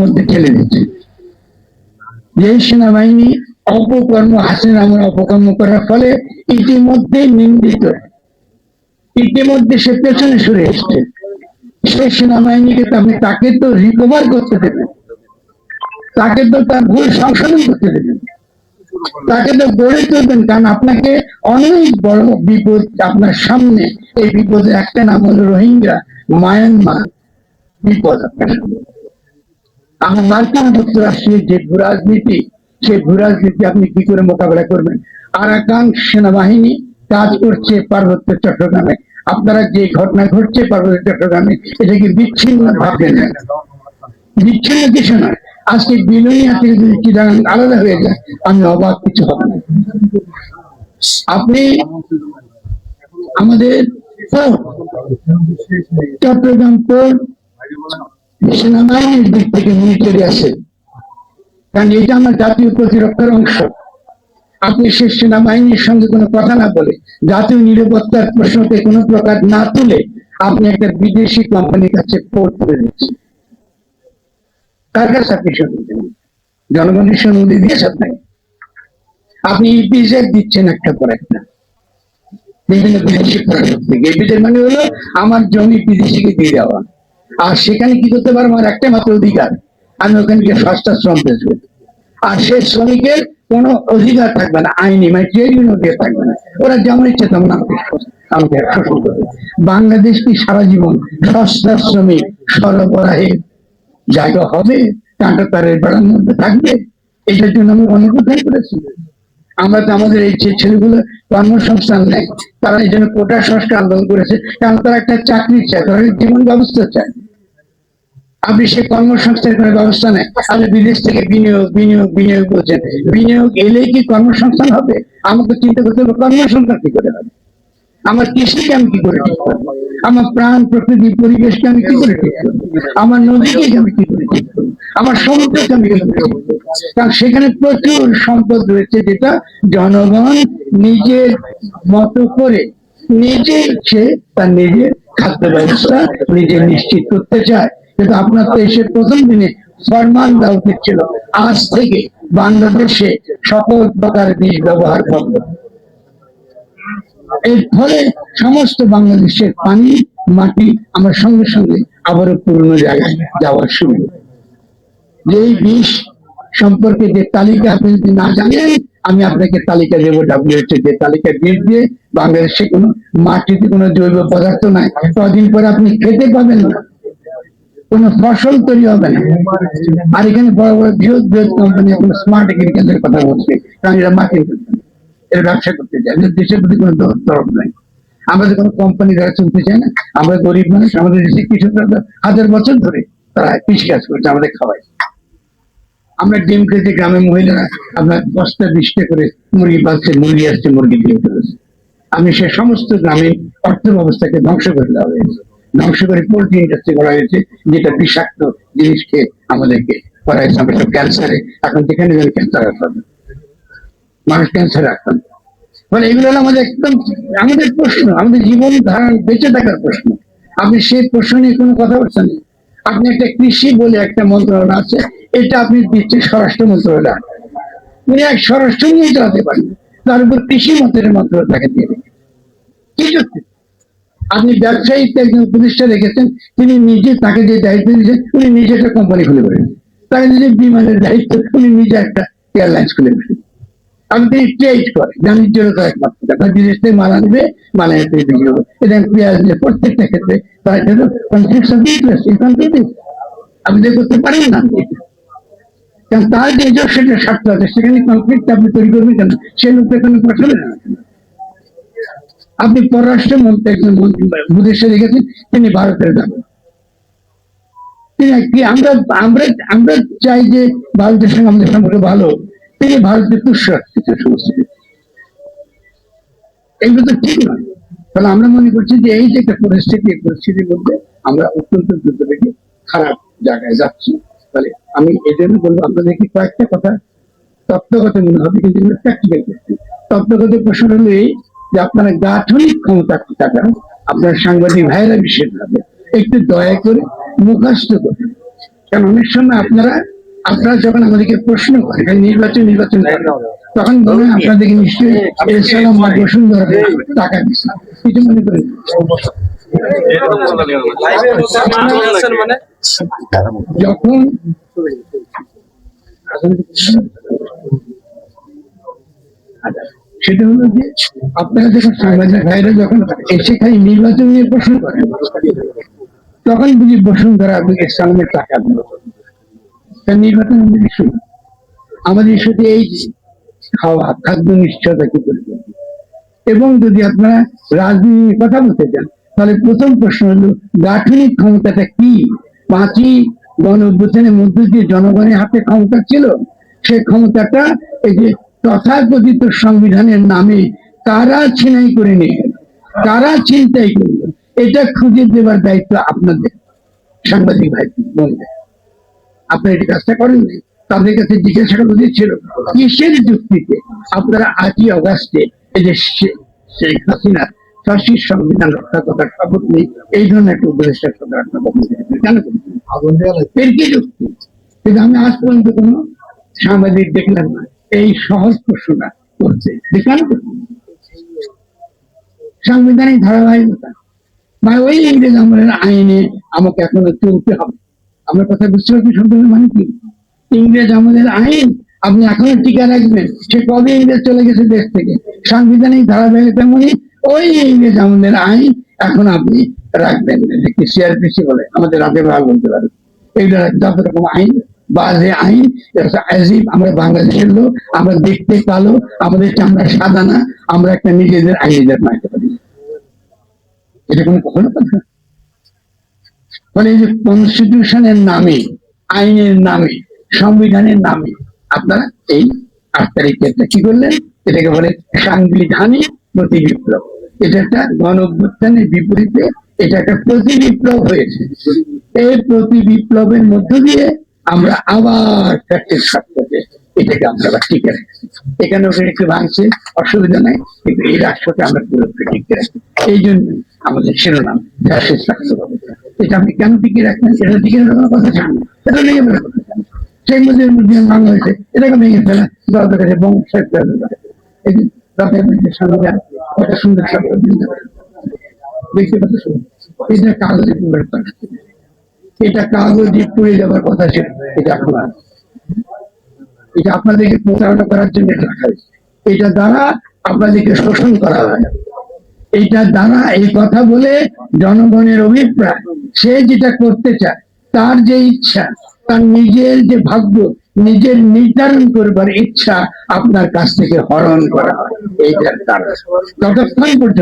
মধ্যে ঠেলে দিচ্ছে। যে সেনাবাহিনী অপকর্ম, হাসিনা আমার অপকর্ম করার ফলে ইতিমধ্যে নিন্দিত। ইতিমধ্যে সে পেছনে সরে এসছে। সে সেনাবাহিনীকে আপনি তাকে তো রিকভার করতে দেবেন তাকে তো তার ভুল সংশোধন করতে দেবেন তাকে তো গড়ে তুলবেন, কারণ আপনাকে অনেক বড় বিপদ আপনার সামনে। এই বিপদের একটা নাম হলো রোহিঙ্গা, মায়ানমার। বিপদ আপনার মার্কিন যুক্তরাষ্ট্রের যে ভূরাজনীতি, সেই ভূরাজনীতি আপনি কি করে মোকাবেলা করবেন? আরাকান সেনাবাহিনী কাজ করছে পার্বত্য চট্টগ্রামে। আপনারা যে ঘটনা ঘটছে পার্বত্য চট্টগ্রামে, এটা কি বিচ্ছিন্ন ভাববেন বিচ্ছিন্ন কিছু নয় আজকে বিলোনিয়া থেকে যদি চিটাগাং আলাদা হয়ে যায়, আমি অবাক কিছু হবে না। আপনি আমাদের চট্টগ্রাম পোর্ট সেনাবাহিনীর দিক থেকে মিলিটারি কারণ এটা আমার জাতীয় প্রতিরক্ষার অংশ। আপনি সে সেনাবাহিনীর সঙ্গে কোনো কথা না বলে জাতীয় নিরাপত্তার প্রশ্নকে কোনো প্রকার না তুলে আপনি একটা বিদেশি কোম্পানির কাছে করে দিচ্ছেন কার কাছে আপনি জনগণের অনুমতি দিয়েছে আপনাকে আপনি ইপিজেড দিচ্ছেন একটা পর একটা। বিভিন্ন বিদেশি প্রশাসক থেকে। ইপিজেড মানে হলো আমার জমি বিদেশিকে দিয়ে দেওয়া। আর সেখানে কি করতে পারব? আমার একটা মাত্র অধিকার। আমি ওখানে সস্তা শ্রম পেয়েছি আর সে শ্রমিকের কোনো অধিকার থাকবে না, আইনি মানে ট্রেড ইউনিয়ন থাকবে না। ওরা যেমন ইচ্ছে তেমন আমাকে শোষণ করবে। বাংলাদেশ কি সারা জীবন সস্তা শ্রমিক সরবরাহের জায়গা হবে কাঁটা তারের বেড়ার মধ্যে থাকবে। এটার জন্য আমি অনেক কথাই করেছি। আমরা তো আমাদের এই যে ছেলেগুলো কর্মসংস্থান নেয়, তারা এই জন্য কোটা সংস্কার আন্দোলন করেছে। কারণ তারা একটা চাকরি চায়, তারা জীবন ব্যবস্থা চায়। আপনি সে কর্মসংস্থানের কোনো ব্যবস্থা নেই আপনি বিদেশ থেকে বিনিয়োগ বিনিয়োগ বিনিয়োগ করছেন। বিনিয়োগ এলে কি কর্মসংস্থান হবে? আমাকে চিন্তা করতে হবে, কর্মসংস্থান কি করে হবে? আমার কৃষিকে আমি কি করে ঠিক করব? আমার প্রাণ, প্রকৃতি, পরিবেশকে আমি কি করে ঠিক করব? আমার নদীকে আমি কি করে ঠিক করব? আমার সমুদ্রকে আমি কি করে কারণ সেখানে প্রচুর সম্পদ রয়েছে যেটা জনগণ নিজের মতো করে নিজে ইচ্ছে তার নিজের খাদ্য ব্যবস্থা নিজে নিশ্চিত করতে চায়। কিন্তু আপনার তো এসে প্রথম দিনে ফরমান দেওয়া ছিল আজ থেকে বাংলাদেশে সকল প্রকার বীজ ব্যবহার করবে। এর ফলে সমস্ত বাংলাদেশের পানি, মাটি আমার সঙ্গে সঙ্গে আবারও পুরনো জায়গায় যাওয়ার শুরু যে বিষ সম্পর্কে যে তালিকা আপনি যদি না জানেন, আমি আপনাকে তালিকা দেবো ডাব্লিউএইচও যে তালিকা বিষ দিয়ে বাংলাদেশে কোনো মাটিতে কোনো জৈব পদার্থ নাই। কদিন পরে আপনি খেতে পাবেন না। কোনো ফসল তৈরি হবে না। আর এখানে বড় বড় বৃহৎ বৃহৎ কোম্পানি এখন স্মার্ট কথা বলছে। কারণ এরা মার্কেট করতে এরা ব্যবসা করতে চায়। দেশের প্রতি কোনো দরদ নাই। আমাদের কোনো কোম্পানি যারা চলতে চায় না। আমরা গরিব মানুষ। আমাদের দেশে কৃষকরা হাজার বছর ধরে তারা কৃষি কাজ করছে আমাদের খাওয়ায়। আমরা ডিম খেতে গ্রামের মহিলারা আপনার বস্তা বিশটা করে মুরগি পালছে মুরগি আসছে মুরগি ডিম ফেলেছে। আমি সে সমস্ত গ্রামীণ অর্থ ব্যবস্থাকে ধ্বংস করে দেওয়া হয়েছে। ধ্বংস করে পোল্ট্রি ইন্ডাস্ট্রি করা হয়েছে, যেটা বিষাক্ত জিনিস আমাদেরকে করা হয়েছে আমরা সব ক্যান্সারে এখন যেখানে যেন ক্যান্সার আসবে মানুষ ক্যান্সারে আক্রান্ত। মানে এগুলো হলো আমাদের একদম আমাদের প্রশ্ন, আমাদের জীবন ধারণ বেঁচে থাকার প্রশ্ন। আপনি সেই প্রশ্ন নিয়ে কোনো কথা বলছেন? আপনি একটা কৃষি বলে একটা মন্ত্রণালয় আছে, এটা আপনি দিচ্ছেন স্বরাষ্ট্র মন্ত্রণালয়। উনি এক স্বরাষ্ট্র নিয়ে চালাতে পারেন তার উপর কৃষি মন্ত্রের মন্ত্রণালয় তাকে দিয়ে দেবেন কি যুক্তি? আপনি ব্যবসায়ীতে একজন উপদেষ্টা রেখেছেন, তিনি নিজে তাকে যে দায়িত্ব দিয়েছেন, উনি নিজে একটা কোম্পানি খুলে বলেন তাকে নিজে বিমানের দায়িত্ব, উনি নিজে একটা এয়ারলাইন্স খুলে বসেন আপনি ট্রেড করে একমাত্র। আপনার মাল আনবে, মাল করবে। এটা পেঁয়াজ প্রত্যেকটা ক্ষেত্রে তার জন্য কনফ্লিক্ট অফ করতে পারেন না। কারণ তার যে নিজস্ব স্বার্থ আছে, সেখানে কনফ্লিক্ট আপনি তৈরি করবেন কেন? সে লোকটা এখানে পাঠাবে না। আপনি পররাষ্ট্র মন্ত্রী, একজন মন্ত্রী রেখেছেন, তিনি ভারতের যাবেন। তিনি আমরা আমরা আমরা চাই যে ভারতের সঙ্গে আমাদের সম্পর্ক ভালো তিনি ভারতের তুষ্য সমস্ত। এগুলো তো ঠিক নয়। তাহলে আমরা মনে করছি যে এই যে একটা পরিস্থিতি, এই পরিস্থিতির মধ্যে আমরা অত্যন্ত দ্রুত বেগে খারাপ জায়গায় যাচ্ছি। তাহলে আমি এই জন্য বলব আপনাদেরকে কয়েকটা কথা তত্ত্বগত মনে হবে, কিন্তু প্র্যাকটিক্যাল তত্ত্বগত প্রশ্ন হলো এই যে আপনারা গাঠনিক ক্ষমতা থাকা আপনার সাংবাদিক ভাইয়েরা বিশেষভাবে একটু দয়া করে মুখাস্ত করে কারণ অনেক সময় আপনারা আপনারা যখন আমাদেরকে প্রশ্ন করেন নির্বাচন নির্বাচন তখন মনে হয় আপনাদেরকে নিশ্চয়ই বসুন্ধরা টাকা দিচ্ছে কিছু মনে করেন। যখন সেটা হলো যে আপনারা যখন সাংবাদিক ভাইরা যখন এসে খালি নির্বাচন নিয়ে প্রশ্ন করেন, তখন বুঝি বসুন্ধরা ইসলামের টাকা দিল। নির্বাচন ইস্যু আমাদের ইস্যুতে এই খাওয়া, খাদ্য নিশ্চয়তা কি করবে? এবং যদি আপনারা রাজনীতির কথা বলতে চান, তাহলে প্রথম প্রশ্ন হলো, গাঠনিক ক্ষমতাটা কি? পাঁচই গণ অভ্যুত্থানের মধ্যে দিয়ে জনগণের হাতে ক্ষমতা ছিল? সেই ক্ষমতাটা এই যে তথাকথিত সংবিধানের নামে কারা ছিনাই করে নিয়ে? কারা চিন্তাই করল এটা খুঁজে দেওয়ার দায়িত্ব আপনাদের। সাংবাদিক ভাই বলবে। আপনারা এই কাজটা করেননি তাদের কাছে জিজ্ঞাসা করা উচিত ছিল কিসের যুক্তিতে আপনারা আজই অগাস্টে এই যে শেখ হাসিনা ফাঁসির সংবিধান রক্ষা করার শপথ নেই এই ধরনের একটা আপনার বক্তব্য কেন? এর কি যুক্তি? কিন্তু আমি আজ পর্যন্ত কোন সাংবাদিক দেখলাম না। এই সহজ প্রশ্নটা করছে। সাংবিধানিক ধারাবাহিকতা। বা ওই ইংরেজ আমলের আইনে আমাকে এখনও চলতে হবে। আমার কথা বুঝতে পারছি সম্পূর্ণ মানে কি? ইংরেজ আমাদের আইন আপনি এখনও টিকা রাখবেন। সে কবে ইংরেজ চলে গেছে দেশ থেকে? সাংবিধানিক ধারাবাহিকতা মানে ওই ইংরেজ আমাদের আইন এখন আপনি রাখবেন। সিআরপিসি বলে। আমাদের রাতে ভাগ বলতে পারে। এইটা যত রকম আইন বা যে আইন আজিব আমরা বাংলাদেশের লোক, আমরা দেখতে কালো, আমাদের চামড়া সাদা না, আমরা একটা নিজেদের আইনের মানতে পারি। এটা কোনো কখনো কথা মানে এই যে কনস্টিটিউশনের নামে, আইনের নামে, সংবিধানের নামে আপনারা এই আট তারিখে কি করলেন? এটাকে বলে সাংবিধানিক প্রতি বিপ্লব এটা একটা গণ অভ্যুত্থানের বিপরীতে এটা একটা প্রতি বিপ্লব হয়েছে। এই প্রতি বিপ্লবের মধ্য দিয়ে আমরা আবার প্র্যাকটিস করতে এটাকে আমরা আবার টিকে রাখছি এখানে ওখানে একটু ভাঙছে, অসুবিধা নাই, কিন্তু এই রাষ্ট্রকে আমরা পুরোপুরি টিকে রাখি এই জন্য আমাদের শিরোনাম ফ্যাসিস্ট রাষ্ট্র এটা আপনি কেন টিকে রাখবেন এটা টিকে রাখার কথা চান এটা ভেঙে ফেলার কথা সেই মধ্যে মধ্যে ভাঙা হয়েছে, এটাকে ভেঙে ফেলা দরকার বঙ্গ সাহিত্য এই মধ্যে সংবিধান কত সুন্দর শব্দ দেখতে পাচ্ছ এটা কাগজে পুরো এটা কাগজে পুড়ে যাবার কথা ছিল। এটা নেই। এটা আপনাদেরকে প্রতারণা করার জন্য এটা দ্বারা আপনাদেরকে শোষণ করা হয়। এটা দ্বারা এই কথা বলে জনগণের অভিপ্রায়। সে যেটা করতে চায়, তার যে ইচ্ছা, তার নিজের যে ভাগ্য, নিজের নির্ধারণ করবার ইচ্ছা আপনার কাছ থেকে হরণ করা হয়। এইটার দ্বারা। ততক্ষণ পর্যন্ত